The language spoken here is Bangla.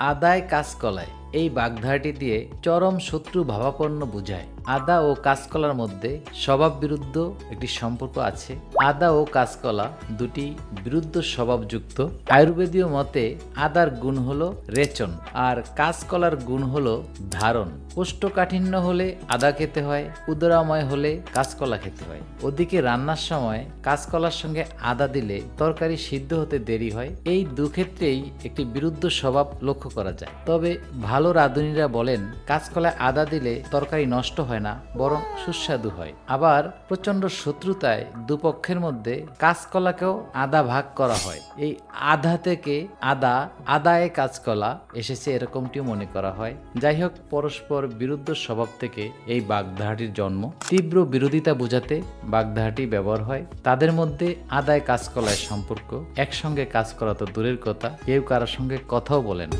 আদায় কাঁচকলায়। এই বাগধারাটি দিয়ে চরম শত্রু ভাবাপন্ন বুঝায়। আদা ও কাঁচকলার মধ্যে স্বভাব বিরুদ্ধ একটি সম্পর্ক আছে। আদা ও কাঁচকলা দুটি বিরুদ্ধ স্বভাবযুক্ত আয়ুর্বেদীয় মতে আদার গুণ হলো রেচন আর কাঁচকলার গুণ হলো ধারণ। কোষ্ঠকাঠিন্য হলে আদা খেতে হয়, উদরাময় হলে কাঁচকলা খেতে হয়। ওদিকে রান্নার সময় কাঁচকলার সঙ্গে আদা দিলে তরকারি সিদ্ধ হতে দেরি হয়। এই দুক্ষেত্রেই একটি বিরুদ্ধ স্বভাব লক্ষ্য করা যায়। তবে ভালো রাঁধুনিরা বলেন কাঁচকলায় আদা দিলে তরকারি নষ্ট হয় না, বরং সুস্বাদু হয়। আবার প্রচণ্ড শত্রুতায় দুপক্ষের মধ্যে কাঁচকলাকেও আদা ভাগ করা হয়। এই আধা থেকে আদা, আদায়ে কাঁচকলা এসেছে এরকমটিও মনে করা হয়। যাই হোক, পরস্পর বিরুদ্ধ স্বভাব থেকে এই বাগধারাটির জন্ম। তীব্র বিরোধিতা বোঝাতে বাগধারাটি ব্যবহার হয়। তাদের মধ্যে আদায় কাঁচকলায় সম্পর্ক, একসঙ্গে কাজ করা তো দূরের কথা, কেউ কারোর সঙ্গে কথাও বলে না।